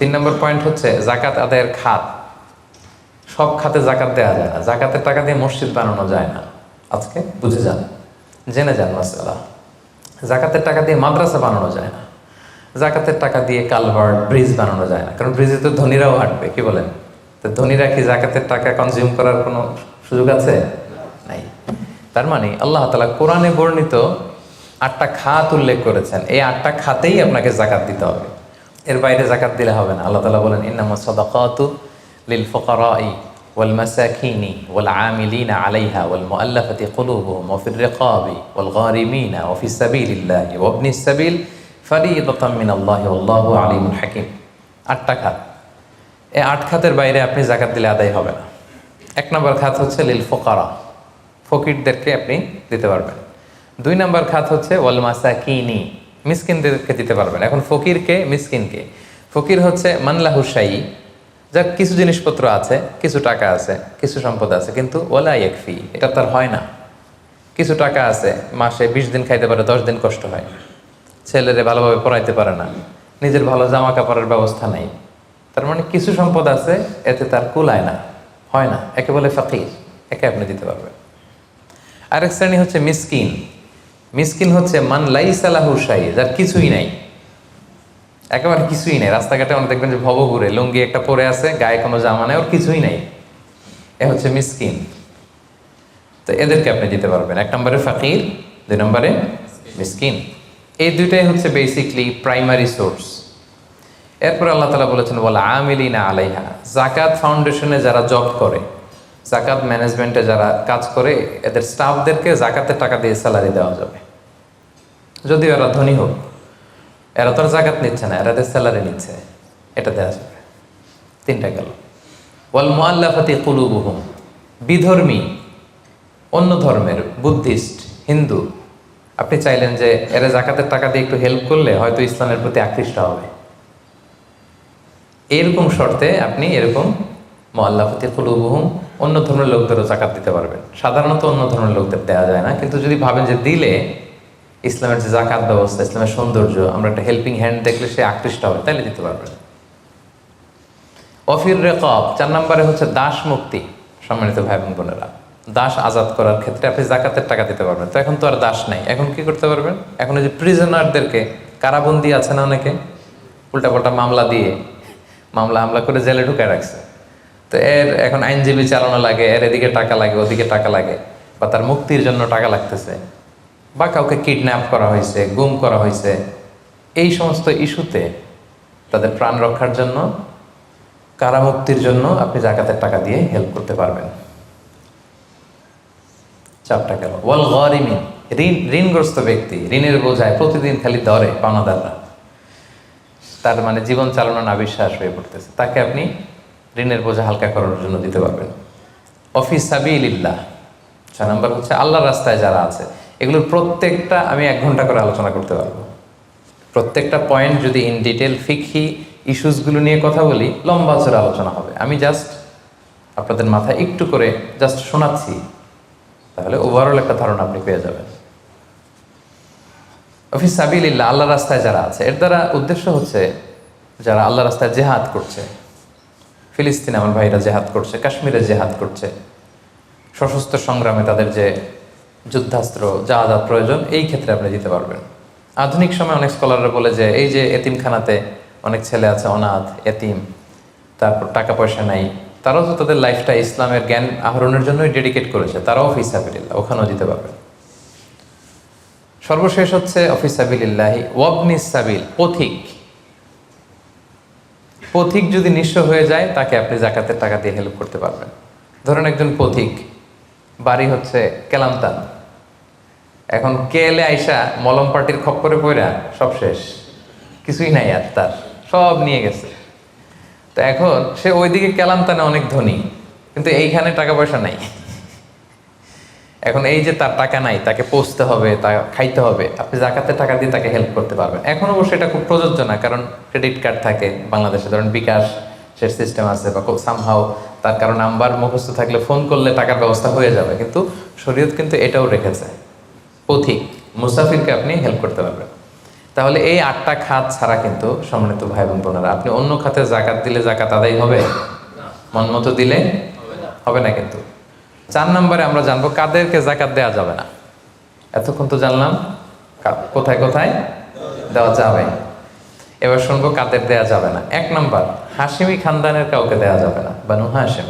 তিন নম্বর পয়েন্ট হচ্ছে জাকাত আদায়ের খাত। সব খাতে জাকাত দেওয়া যায় না। জাকাতের টাকা দিয়ে মসজিদ বানানো যায় না। আজকে বুঝে যান, জেনে যান মাসালা জাকাতের টাকা দিয়ে মাদ্রাসা বানানো যায় না। জাকাতের টাকা দিয়ে কালভার্ট, ব্রিজ বানানো যায় না। কারণ ব্রিজে তো ধনীরাও হাঁটবে, কি বলেন? তো ধনীরা কি জাকাতের টাকা কনজিউম করার কোনো সুযোগ আছে? নাই। তার মানে আল্লাহ তালা কোরআনে বর্ণিত আটটা খাত উল্লেখ করেছেন। এই আটটা খাতেই আপনাকে জাকাত দিতে হবে। এর বাইরে জাকাত দিলে হবে না। আল্লাহ তালা বলেন, ইন্নামা সাদাকাতু লিল ফুকারাই ওয়াল মাসাকিনি ওয়াল আমিলিনা আলাইহা ওয়াল মুআল্লাফাতি কুলুবুহুম ওয়া ফির রিকাবি ওয়াল গারিমিনা ওয়া ফিস সাবিলিল্লাহি ওয়া ইবনিস সাবিল ফারিদাতাম মিনাল্লাহি ওয়াল্লাহু আলিমুল হাকিম। আটটা খাত এই আট খাতের বাইরে আপনি জাকাত দিলে আদায় হবে না। এক নম্বর খাত হচ্ছে লিল ফোকারা। ফকিরদেরকে আপনি দিতে পারবেন। দুই নম্বর খাত হচ্ছে ওয়াল মাসাকিনি মিসকিনদেরকে দিতে পারবেন। এখন ফকিরকে, মিসকিনকে। ফকির হচ্ছে মানলাহু শাহী যার কিছু জিনিসপত্র আছে, কিছু টাকা আছে, কিছু সম্পদ আছে, কিন্তু ওলা একফি এটা তার হয় না। কিছু টাকা আছে, মাসে বিশ দিন খাইতে পারে, দশ দিন কষ্ট হয়। ছেলেরে ভালোভাবে পড়াইতে পারে না। নিজের ভালো জামা কাপড়ের ব্যবস্থা নেই। তার মানে কিছু সম্পদ আছে, এতে তার কুলায় না, হয় না। একে বলে ফকির, একে আপনি দিতে পারবেন। আরেক শ্রেণি হচ্ছে মিসকিন। মিসকিন হচ্ছে, মান লাই সালাহু শাহী যার কিছুই নাই। একেবারে কিছুই নাই। রাস্তাঘাটে অনেক দেখবেন যে ভব ঘুরে লুঙ্গি একটা পরে আছে, গায়ে কোনো জামা নেই, ওর কিছুই নাই। এ হচ্ছে মিসকিন। তো এদেরকে আপনি দিতে পারবেন। এক নম্বরে ফাকির, দুই নম্বরে মিসকিন। এই দুইটাই হচ্ছে বেসিকলি প্রাইমারি সোর্স এরপর আল্লাহ তালা বলেছেন বলে আমিলিনা আলাইহা জাকাত ফাউন্ডেশনে যারা জব করে জাকাত ম্যানেজমেন্টে যারা কাজ করে, এদের স্টাফদেরকে জাকাতের টাকা দিয়ে স্যালারি দেওয়া যাবে। যদিও এরা ধনী হোক, এরা তো আর জাকাত নিচ্ছে না, এরা স্যালারি নিচ্ছে, এটা দেওয়া যাবে। তিনটা গেল। ওয়াল মোয়াল্লাফাতি কুলুবুহুম, বিধর্মী, অন্য ধর্মের বুদ্ধিস্ট, হিন্দু, আপনি চাইলেন যে এরা জাকাতের টাকা দিয়ে একটু হেল্প করলে হয়তো ইসলামের প্রতি আকৃষ্ট হবে। এরকম শর্তে আপনি এরকম মোয়াল্লাফতি কুলুবহুম, অন্য ধর্মের লোকদেরও জাকাত দিতে পারবেন। সাধারণত অন্য ধর্মের লোকদের দেওয়া যায় না, কিন্তু যদি ভাবেন যে দিলে ইসলামের যে জাকাত ব্যবস্থা, ইসলামের সৌন্দর্য, আমরা একটা হেল্পিং হ্যান্ড দেখলে সে আকৃষ্ট হবে তাহলে দিতে পারবেন অফির রেকব, চার নম্বরে হচ্ছে দাস মুক্তি, সম্মানিত ভাই বোন বোনেরা। দাস আজাদ করার ক্ষেত্রে আপনি জাকাতের টাকা দিতে পারবেন। তো এখন তো আর দাস নাই, এখন কি করতে পারবেন? এখন ওই যে প্রিজনারদেরকে কারাবন্দি আছে না অনেকে? উল্টাপাল্টা মামলা দিয়ে, মামলা হামলা করে জেলে ঢুকায় রাখছে। তো এর এখন আইনজীবী চালানো লাগে, এর এদিকে টাকা লাগে, ওদিকে টাকা লাগে, বা তার মুক্তির জন্য টাকা লাগতেছে। বা কাউকে কিডন্যাপ করা হয়েছে, গুম করা হয়েছে, এই সমস্ত ইস্যুতে তাদের প্রাণ রক্ষার জন্য, কারামুক্তির জন্য আপনি জাকাতের টাকা দিয়ে হেল্প করতে পারবেন। চারটা গেল। ওয়াল গরিমিন ঋণ, ঋণগ্রস্ত ব্যক্তি, ঋণের বোঝায় প্রতিদিন খালি দরে পাওনাদাররা। তার মানে জীবন চালানো না বিশ্বাস হয়ে পড়তেছে। তাকে আপনি ঋণের বোঝা হালকা করার জন্য দিতে পারবেন। অফিস সাবিলিল্লাহ, ছয় নম্বর হচ্ছে আল্লাহর রাস্তায় যারা আছে। এগুলোর প্রত্যেকটা আমি এক ঘণ্টা করে আলোচনা করতে পারব। প্রত্যেকটা পয়েন্ট যদি ইন ডিটেল ফিকহি ইস্যুসগুলো নিয়ে কথা বলি, লম্বা চড়ে আলোচনা হবে। আমি জাস্ট আপনাদের মাথায় একটু করে জাস্ট শোনাচ্ছি, তাহলে ওভারঅল একটা ধারণা আপনি পেয়ে যাবেন। অফিস সাবিল্লাহ আল্লাহ রাস্তায় যারা আছে, এর দ্বারা উদ্দেশ্য হচ্ছে যারা আল্লাহ রাস্তায় জেহাদ করছে, ফিলিস্তিন আমার ভাইরা জেহাদ করছে, কাশ্মীরে জেহাদ করছে, সশস্ত্র সংগ্রামে তাদের যে যুদ্ধাস্ত্র, যা যা প্রয়োজন, এই ক্ষেত্রে আপনি দিতে পারবেন। আধুনিক সময় অনেক স্কলাররা বলে যে, এই যে এতিমখানাতে অনেক ছেলে আছে, অনাথ, এতিম, তারপর টাকা পয়সা নাই, তারাও তো তাদের লাইফটা ইসলামের জ্ঞান আহরণের জন্যই ডেডিকেট করেছে, তারাও ফিসাবিল্লাহ ওখানেও দিতে পারবেন। সর্বশেষ হচ্ছে অফিস সাবিল্লাহি ওয়াবনিস সাবিল, পথিক। পথিক যদি নিঃস্ব হয়ে যায়, তাকে আপনি জাকাতের টাকা দিয়ে হেল্প করতে পারবেন। ধরেন একজন পথিক, বাড়ি হচ্ছে কেলামতান। এখন কে এলে আইসা মলম পার্টির খপ্পরে পড়া সব শেষ? কিছুই নাই আর তার। সব নিয়ে গেছে। তো এখন সে ওইদিকে কেলামতানে অনেক ধনী, কিন্তু এইখানে টাকা পয়সা নাই। এখন এই যে তার টাকা নাই, তাকে পৌঁছতে হবে, তা খাইতে হবে। আপনি জাকাতের টাকা দিয়ে তাকে হেল্প করতে পারবেন। এখন অবশ্য এটা খুব প্রযোজ্য না, কারণ ক্রেডিট কার্ড থাকে বাংলাদেশে। ধরেন বিকাশ সে সিস্টেম আছে বা সামহাও তার কারণ নাম্বার মুখস্থ থাকলে ফোন করলে টাকার ব্যবস্থা হয়ে যাবে। কিন্তু শরীয়ত কিন্তু এটাও রেখেছে। পথিক, মুসাফিরকে আপনি হেল্প করতে পারবেন। তাহলে এই আটটা খাত ছাড়া কিন্তু সম্মানিত ভাই বোন বোনেরা, আপনি অন্য খাতে জাকাত দিলে জাকাত আদায় হবে? মন মতো দিলে হবে না কিন্তু। চার নম্বরে আমরা জানব কাদেরকে জাকাত দেওয়া যাবে না। এতক্ষণ তো জানলাম কোথায় কোথায় দেওয়া যাবে। এবার শুনব কাদের দেওয়া যাবে না। এক নম্বর হাসিমি খানদানের কাউকে দেওয়া যাবে না, বানু হাসিম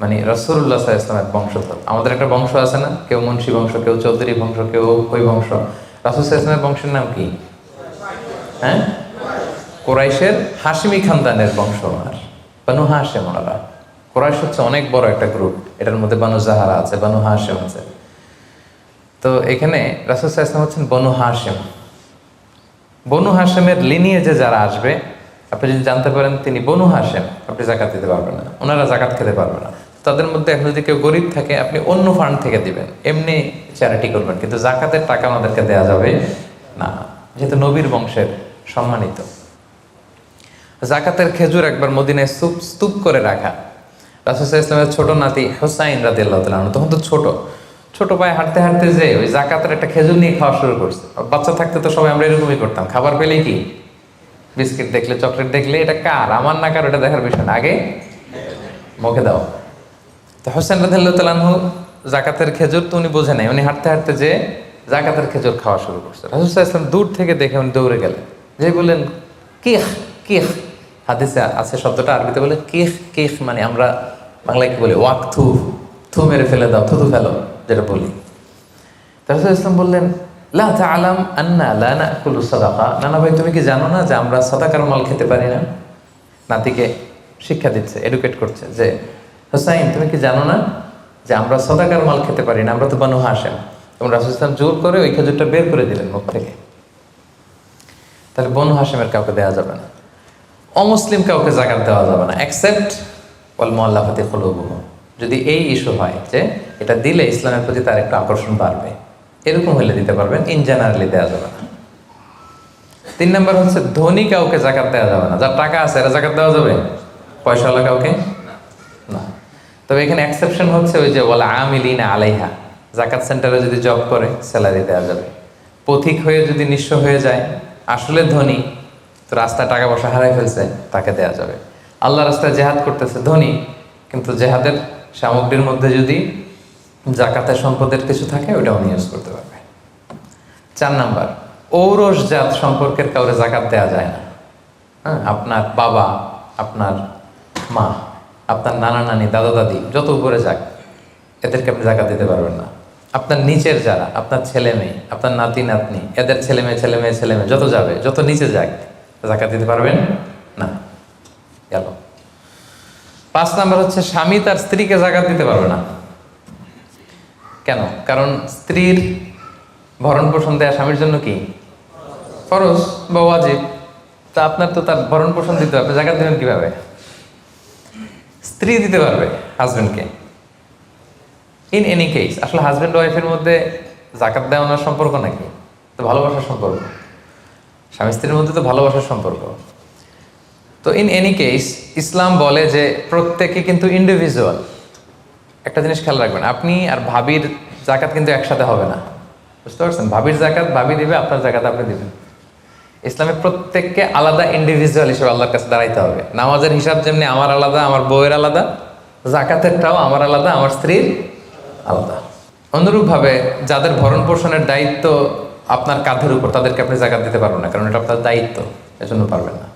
মানে রসুল্লাহ ইসলামের বংশধর। আমাদের একটা বংশ আছে না? কেউ মুন্সী বংশ, কেউ চৌধুরী বংশ, কেউ ওই বংশ। রাসুল ইসলামের বংশের নাম কি? হ্যাঁ? কোরাইশের হাসিমি খানদানের বংশ ওনার বানু হাসেম ওনারা। কোরাইশ হচ্ছে অনেক বড় একটা গ্রুপ এটার মধ্যে বানু জাহারা আছে, বানু হাসেম আছে। তো এখানে রাসুল ইসলাম হচ্ছেন বনু হাসেম বনু হাসেমের লিনিয়ে যে যারা আসবে আপনি যদি জানতে পারেন তিনি বনু হাসেন আপনি জাকাত দিতে পারবেন না। ওনারা জাকাত খেতে পারবে না। তাদের মধ্যে এখন যদি কেউ গরিব থাকে, আপনি অন্য ফান্ড থেকে দিবেন। এমনি চ্যারিটি করবেন। কিন্তু জাকাতের টাকা আমাদেরকে দেওয়া যাবে না, যেহেতু নবীর বংশের সম্মানিত। জাকাতের খেজুর একবার মদিনায় স্তূপ স্তূপ করে রাখা। রাসুসাহ ইসলামের ছোট নাতি হোসাইন রাদি আল্লাহ তখন তো ছোট। ছোট পায়ে হাঁটতে হাঁটতে যে ওই জাকাতের একটা খেজুর নিয়ে খাওয়া শুরু করছে। বাচ্চা থাকতে তো সবাই আমরা এরকমই করতাম। খাবার পেলেই কি? বিস্কিট দেখলে, চকলেট দেখলে, এটা কার? আমার না কার, ওটা দেখার বিষয় না। আগে মুখে দাও। তো হোসেন তালাহু জাকাতের খেজুর তো উনি বোঝে নাই। উনি হাঁটতে হাঁটতে যে জাকাতের খেজুর খাওয়া শুরু করছে। রাসুসাহ ইসলাম দূর থেকে দেখে উনি দৌড়ে গেলেন। যে বললেন, কিহ কিহ? হাদিসে আছে শব্দটা আরবিতে বলে, কিহ কিহ? মানে আমরা বাংলায় কি বলি? ওয়াক থু থু মেরে ফেলে দাও থুথু ফেলো, যেটা বলি। রাসুল ইসলাম বললেন লা আলাম আন্না লা নাকুলু সাদাকা। নানা ভাই, তুমি কি জানো না যে আমরা সাদাকার মাল খেতে পারি না? নাতিকে শিক্ষা দিচ্ছে এডুকেট করছে যে, হোসাইন, তুমি কি জানো না যে আমরা সদাকার মাল খেতে পারি না? আমরা তো বানু হাসেম এবং রাসুল জোর করে ওই খেজুরটা বের করে দিলেন মুখ থেকে। তাহলে বনু হাসেমের কাউকে দেওয়া যাবে না। অমুসলিম কাউকে জাকাত দেওয়া যাবে না। অ্যাকসেপ্ট ওয়াল মোয়াল্লাফাতে কলুবুহ যদি এই ইস্যু হয় যে, এটা দিলে ইসলামের প্রতি তার একটু আকর্ষণ বাড়বে। এরকম হলে দিতে পারবেন ইন জেনারেলি দেওয়া যাবে না। তিন নম্বর হচ্ছে, ধনী কাউকে জাকাত দেওয়া যাবে না। যার টাকা আছে, এরা জাকাত দেওয়া যাবে? পয়সাওয়ালা কাউকে? না। তবে এখানে এক্সেপশন হচ্ছে ওই যে বলে আমিলিনা আলাইহা। জাকাত সেন্টারে যদি জব করে স্যালারি দেওয়া যাবে। পথিক হয়ে যদি নিঃস্ব হয়ে যায়, আসলে ধনী, তো রাস্তায় টাকা পয়সা হারাই ফেলছে, তাকে দেওয়া যাবে। আল্লাহ রাস্তায় জেহাদ করতেছে, ধনী, কিন্তু জেহাদের সামগ্রীর মধ্যে যদি জাকাতের সম্পদের কিছু থাকে ওটা উনি ইউজ করতে পারবে। চার নাম্বার, ঔরস জাত সম্পর্কের কাউরে জাকাত দেওয়া যায় না। হ্যাঁ আপনার বাবা, আপনার মা, আপনার নানা নানি, দাদা দাদি, যত উপরে যাক, এদেরকে আপনি জাকাত দিতে পারবেন না। আপনার নিচের যারা, আপনার ছেলে মেয়ে, আপনার নাতি নাতনি, এদের ছেলে মেয়ে ছেলে মেয়ে ছেলে মেয়ে, যত যাবে, যত নিচে যাক, জাকাত দিতে পারবেন না। গেল পাঁচ নাম্বার হচ্ছে, স্বামী তার স্ত্রীকে জাকাত দিতে পারবে না। কেন? কারণ স্ত্রীর ভরণ পোষণ দেয়া স্বামীর জন্য কি? ফরজ বা ওয়াজিব। তা আপনার তো তার ভরণ পোষণ দিতে হবে, জাকাত দেবেন কীভাবে? স্ত্রী দিতে পারবে হাজবেন্ডকে ইন এনি কেস আসলে হাজব্যান্ড ওয়াইফের মধ্যে জাকাত দেওয়ানোর সম্পর্ক নাকি? তো ভালোবাসার সম্পর্ক। স্বামী স্ত্রীর মধ্যে তো ভালোবাসার সম্পর্ক। তো ইন এনি কেস ইসলাম বলে যে প্রত্যেকে কিন্তু ইন্ডিভিজুয়াল একটা জিনিস খেয়াল রাখবেন, আপনি আর ভাবির জাকাত কিন্তু একসাথে হবে না। বুঝতে পারছেন? ভাবির জাকাত ভাবি দিবে, আপনার জাকাত আপনি দিবেন। ইসলামে প্রত্যেককে আলাদা ইন্ডিভিজুয়াল হিসেবে আল্লাহর কাছে দাঁড়াইতে হবে। নামাজের হিসাব যেমনি আমার আলাদা, আমার বউয়ের আলাদা, জাকাতেরটাও আমার আলাদা, আমার স্ত্রীর আলাদা। অনুরূপভাবে যাদের ভরণ পোষণের দায়িত্ব আপনার কাঁধের উপর, তাদেরকে আপনি জাকাত দিতে পারবেন না, কারণ এটা আপনার দায়িত্ব, এজন্য পারবেন না।